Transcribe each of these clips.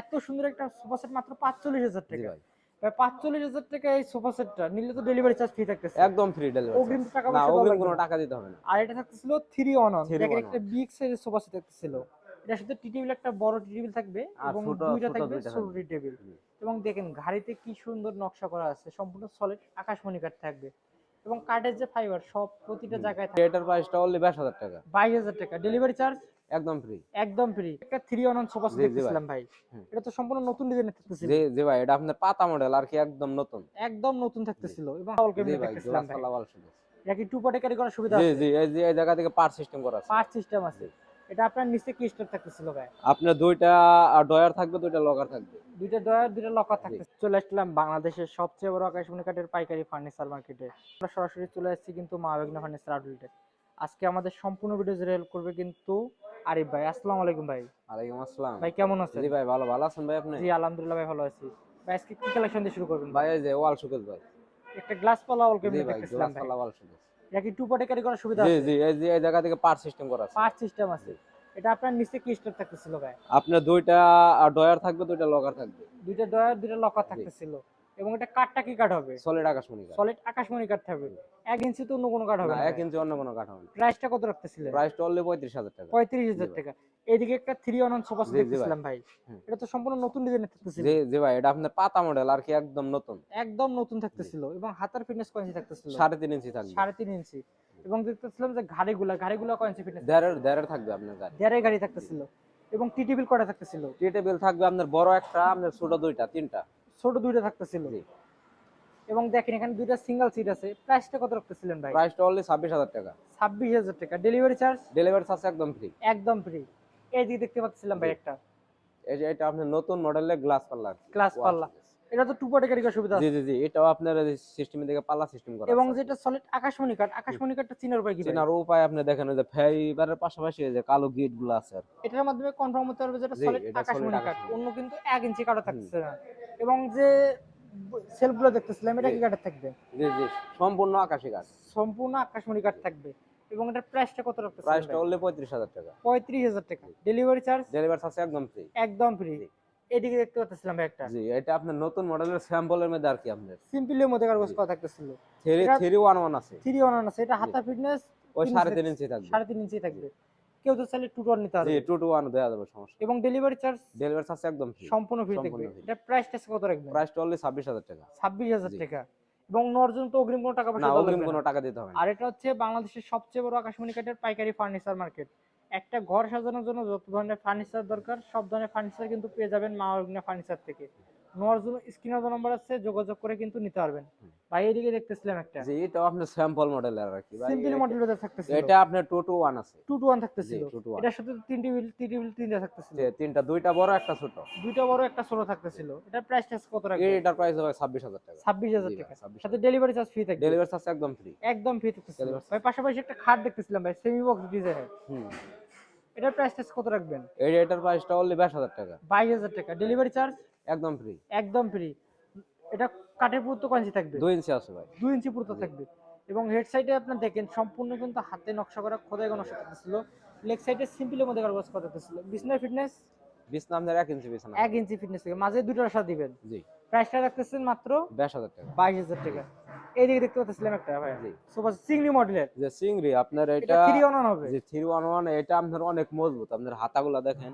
এত সুন্দর একটা সোফা সেট মাত্র পাঁচচল্লিশ হাজার টাকা। পাঁচচল্লিশ হাজার টাকা এই সোফা সেটটা নিলে তো ডেলিভারি চার্জ ফ্রি থাকতেছে। একদম ফ্রি ডেলিভারি অগ্রিম টাকা না অগ্রিম কোনো টাকা দিতে হবে না। আর এটা থাকতেছিল থ্রি অন অন দেখেন একটা বিগ সাইজের সোফা সেট থাকতেছিল। এটার সাথে টি টেবিল একটা বড় টি টেবিল থাকবে এবং দুইটা থাকবে ছোট টি টেবিল এবং দেখেন ঘাড়িতে কি সুন্দর নকশা করা আছে। সম্পূর্ণ সলিড আকাশমণি কাঠ থাকবে। এবং কাঠের যে ফাইবার সব প্রতিটা জায়গায় থাকবে। এটার প্রাইসটা অনলি টাকা। বাইশ হাজার টাকা। ডেলিভারি চার্জ একদম ফ্রি একদম ফ্রি একটা থ্রি অন সোফা সেট জি, জি ভাই। দেখতেছিলাম ভাই। এটা তো সম্পূর্ণ নতুন ডিজাইনের থাকতেছিল। জি জি ভাই এটা আপনার পাতা মডেল আর কি একদম নতুন। একদম নতুন থাকতেছিল এবং জি দেখতেছিলাম ভাই। পাল্লা এটা কি টু পটে ক্যারি করার সুবিধা আছে? জি এই যে এই জায়গা থেকে পার্ট সিস্টেম করা আছে। পার্ট সিস্টেম আছে। এটা আপনার নিচে কি স্টোর থাকতেছিল ভাই? আপনার দুইটা ডয়ার থাকবে দুইটা লকার থাকবে। দুইটা ডয়ার দুইটা লকার থাকতে চলে আসলাম বাংলাদেশের সবচেয়ে বড় আকাশমণি কাঠের পাইকারি ফার্নিচার মার্কেটে আমরা সরাসরি চলে আসছি কিন্তু মা বেগনা ফার্নিচার আউটলেটে আজকে আমাদের সম্পূর্ণ ভিডিও জুড়ে হেল্প করবে কিন্তু আরিফ ভাই। আসসালামু আলাইকুম ভাই। ওয়ালাইকুম আসসালাম। ভাই কেমন আছেন? জি ভাই ভালো। ভালো আছেন ভাই আপনি? জি আলহামদুলিল্লাহ ভাই ভালো আছি। ভাই আজকে কি কালেকশন দিয়ে শুরু করবেন ভাই? এই যে ওয়াল শোকেস ভাই। একটা গ্লাস পালা অল জি কেবিনেট ভাই। গ্লাস পাল্লা ওয়াল শোকেস। এটা কি টু পটে ক্যারি করার সুবিধা জি আছে? জি এই যে এই জায়গা থেকে পার্ট সিস্টেম করা আছে। পার্ট সিস্টেম আছে। এটা আপনার নিচে কি স্টোর থাকতেছিল ভাই? আপনার দুইটা ডয়ার থাকবে দুইটা লকার থাকবে। দুইটা ডয়ার দুইটা লকার থাকতেছিল। এবং এটা কাঠটা কি কাঠ হবে? সলিড আকাশমণি কাঠ। সলিড আকাশমণি কাঠ থাকবে। এক ইঞ্চি তো অন্য কোনো কাঠ হবে না না? এক ইঞ্চি অন্য কোনো কাঠ হবে না। প্রাইসটা কত রাখতেছিলেন প্রাইসটা অনলি পঁয়ত্রিশ হাজার টাকা। পঁয়ত্রিশ হাজার। টাকা। এদিকে একটা থ্রি অন অন সোফা। দেখতেছিলাম ভাই। এটা তো সম্পূর্ণ নতুন ডিজাইনের থাকতেছিল। জি জি ভাই এটা আপনার পাতা মডেল আর কি একদম নতুন। একদম নতুন থাকতেছিল এবং হাতার ফিটনেস কয় ইঞ্চি থাকতেছিল? সাড়ে তিন ইঞ্চি থাকবে। সাড়ে তিন ইঞ্চি। এবং দেখতেছিলাম যে ঘাড়িগুলা ঘাড়িগুলা কয় ইঞ্চি ফিটনেস দেড়ের দেড়ের থাকবে আপনার গাড়ি। দেড়ে গাড়ি থাকতেছিল। এবং টি টেবিল কটা থাকতেছিল? টি টেবিল থাকবে আপনার বড় একটা আপনার ছোট দুইটা তিনটা। ছোট দুইটা থাকতেছিল। এবং দেখেন এখানে দুইটা সিঙ্গেল সিট আছে। প্রাইসটা কত রাখতেছিলেন ভাই? প্রাইসটা অনলি ছাব্বিশ হাজার টাকা। ছাব্বিশ হাজার টাকা। ডেলিভারি চার্জ ডেলিভারি চার্জ একদম ফ্রি একদম ফ্রি এই দিকে দেখতে পাচ্ছিলাম ভাই একটা। এই যে এটা আপনার নতুন মডেলের গ্লাস পাল্লা। Wall পাল্লা। এটা তো টু ক্যারি করার সুবিধা জি আছে। জি জি। এটাও আপনার সিস্টেমের দিকে পাল্লা সিস্টেম করা এবং যেটা সলিড আকাশমণি কাঠ আকাশমণি কাঠটা চিনার উপায় কি? চেনার উপায় আপনি দেখেন ওই যে ফাইবারের পাশাপাশি যে কালো গিটগুলো আছে এটার মাধ্যমে কনফার্ম হতে পারবে যেটা সলিড আকাশমণি আকাশমণি। অন্য কিন্তু এক ইঞ্চি কাঠও থাকছে না। এবং যে সেলফগুলো দেখতেছিলাম এটা কি কাঠের থাকবে? জি জি সম্পূর্ণ আকাশি গাছ সম্পূর্ণ আকাশমণি কাঠ থাকবে। এবং এটার প্রাইসটা কত রাখতেছে প্রাইসটা অনলি পঁয়ত্রিশ হাজার টাকা। পঁয়ত্রিশ হাজার টাকা। ডেলিভারি চার্জ ডেলিভারি চার্জ একদম ফ্রি একদম ফ্রি এদিকে দেখতে পাচ্ছিলাম একটা। জি এটা আপনার নতুন মডেলের স্যাম্পলের মধ্যে আর কি আপনার। সিম্পলের মধ্যে কাগজ। কথা থাকতেছিল। থ্রি এটা- থ্রি ওয়ান ওয়ান আছে। থ্রি ওয়ান আছে। এটা হাতা ফিটনেস ওই তিন সাড়ে inch তিন ইঞ্চি থাকবে। সাড়ে তিন ইঞ্চি থাকবে। কেউ তো চাইলে টু টোয়ার নিতে জি পারবে টু টু ওয়ান দেওয়া যাবে সমস্যা এবং ডেলিভারি চার্জ ডেলিভারি চার্জ একদম ফ্রি সম্পূর্ণ ফ্রি থাকবে। এটা প্রাইসটা কত রাখবেন? প্রাইসটা অনলি ছাব্বিশ হাজার টাকা। ছাব্বিশ হাজার জি। টাকা। এবং নর্জন তো অগ্রিম কোনো টাকা পয়সা দেওয়া অগ্রিম কোনো টাকা দিতে হবে না। আর এটা হচ্ছে বাংলাদেশের সবচেয়ে বড় আকাশমণি কাঠের পাইকারি ফার্নিচার মার্কেট একটা ঘর সাজানোর জন্য যত ধরনের ফার্নিচার দরকার সব ধরনের ফার্নিচার কিন্তু পেয়ে যাবেন মা অগ্নি ফার্নিচার থেকে। নেওয়ার জন্য স্ক্রিনে নম্বর আছে যোগাযোগ করে কিন্তু নিতে পারবেন। ভাই এদিকে দেখতেছিলাম একটা। জি এটাও আপনার স্যাম্পল মডেলের আর কি ভাই সিম্পল মডেল বেজার থাকতেছিল। এটা আপনার টু টু ওয়ান আছে। টু টু ওয়ান জি থাকতেছিল টু টু এটার সাথে তিন টেবিল তিন টেবিল তিনটা থাকতেছিল। তিনটা দুইটা বড় একটা ছোট। দুইটা বড় একটা ছোট থাকতেছিল। এটার প্রাইসটা কত রাখবে এটার প্রাইস হবে ছাব্বিশ হাজার টাকা। ছাব্বিশ হাজার জি ভাই, টাকা সাথে ডেলিভারি চার্জ ফ্রি থাকবে। ডেলিভারি চার্জ একদম ফ্রি একদম ফ্রি থাকতেছিল। ভাই পাশাপাশি একটা খাট দেখতেছিলাম ভাই সেমি বক্স ডিজাইনের হুম। এটার প্রাইসটা কত রাখবেন? এই এটার প্রাইসটা অনলি বাইশ হাজার টাকা। বাইশ হাজার টাকা। ডেলিভারি চার্জ একদম ফ্রি একদম ফ্রি এটা কাঠের পুরুত্ব কয় ইঞ্চি থাকবে? দুই ইঞ্চি আছে ভাই। দুই ইঞ্চি পুরুত্ব থাকবে। এবং হেড সাইডে আপনার দেখেন সম্পূর্ণ কিন্তু হাতে নকশা করা খোদাই নকশা থাকতেছিল লেগ সাইডে সিম্পলের মধ্যে কাগজ করা থাকতেছিল বিছনার ফিটনেস বিশ নামের এক ইঞ্চি বিছানা। এক ইঞ্চি ফিটনেস থেকে। মাঝে দুটো রাশা দিবেন। জি। প্রাইসটা রাখতেছেন মাত্র বাইশ হাজার টাকা। বাইশ হাজার টাকা। এইদিকে দেখতে পাচ্ছিলাম একটা ভাই সুপার চিংড়ি মডেলের। যে চিংড়ি আপনার এটা এটা থ্রি অন হবে। যে থ্রি ওয়ান ওয়ান এটা আপনার অনেক মজবুত। আপনার হাতাগুলা দেখেন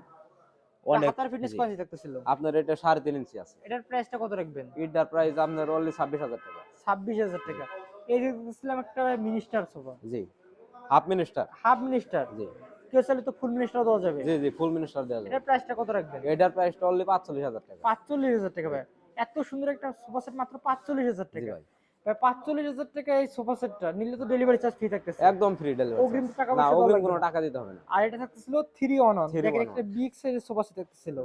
অনেক হাতার ফিটনেস থাকতেছিল? আপনার এটা সাড়ে তিন ইঞ্চি আছে। এটার প্রাইসটা কত রাখবেন? এটার প্রাইস আপনার অনলি ছাব্বিশ হাজার টাকা। ছাব্বিশ হাজার টাকা। এইদিকে দেখতেছিলাম একটা মিনিস্টার সোফা জি হাফ মিনিস্টার হাফ মিনিস্টার জি। কেউ চাইলে তো ফুল মিনিস্টার দেওয়া যাবে। জি জি ফুল মিনিস্টার দেওয়া যাবে। এটার প্রাইসটা কত রাখবেন? এটার প্রাইসটা অনলি পাঁচচল্লিশ হাজার টাকা। পাঁচচল্লিশ হাজার টাকা ভাই এত সুন্দর একটা সোফা সেট মাত্র পাঁচচল্লিশ হাজার জি টাকা। ভাই ভাই। পাঁচচল্লিশ হাজার টাকা এই সোফা সেটটা নিলে তো ডেলিভারি চার্জ ফ্রি থাকতেছে। একদম ফ্রি ডেলিভারি অগ্রিম টাকা না অগ্রিম কোনো টাকা দিতে হবে না। আর এটা থাকতেছিল থ্রি অন অন দেখেন একটা বিগ সাইজের সোফা সেট থাকতেছিল।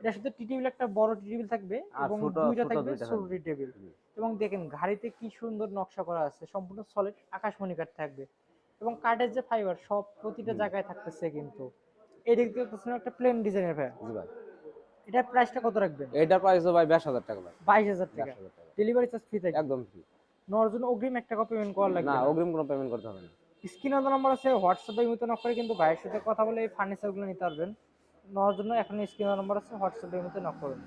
এটার সাথে টি টেবিল একটা বড় টি টেবিল থাকবে এবং দুইটা থাকবে ছোট টি টেবিল এবং দেখেন ঘাড়িতে কি সুন্দর নকশা করা আছে সম্পূর্ণ সলিড আকাশমণি কাঠ থাকবে। এবং কাঠের যে ফাইবার সব প্রতিটা জায়গায় থাকতেছে কিন্তু। এই দিক থেকে একটা প্লেন ডিজাইনের ভাই জি ভাই। এটার প্রাইসটা কত রাখবেন? এটার প্রাইস ভাই বাইশ হাজার টাকা ভাই। বাইশ হাজার টাকা। বাইশ হাজার টাকা। ডেলিভারি চার্জ ফ্রি থাকবে। একদম ফ্রি নেওয়ার জন্য অগ্রিম এক টাকা পেমেন্ট করা লাগবে না অগ্রিম কোনো পেমেন্ট করতে হবে না। স্ক্রিনে নাম্বার আছে হোয়াটসঅ্যাপে মতো নক করে কিন্তু ভাইয়ের সাথে কথা বলে এই ফার্নিচারগুলো নিতে পারবেন। নেওয়ার জন্য এখন স্ক্রিনে নাম্বার আছে হোয়াটসঅ্যাপের মধ্যে নক করুন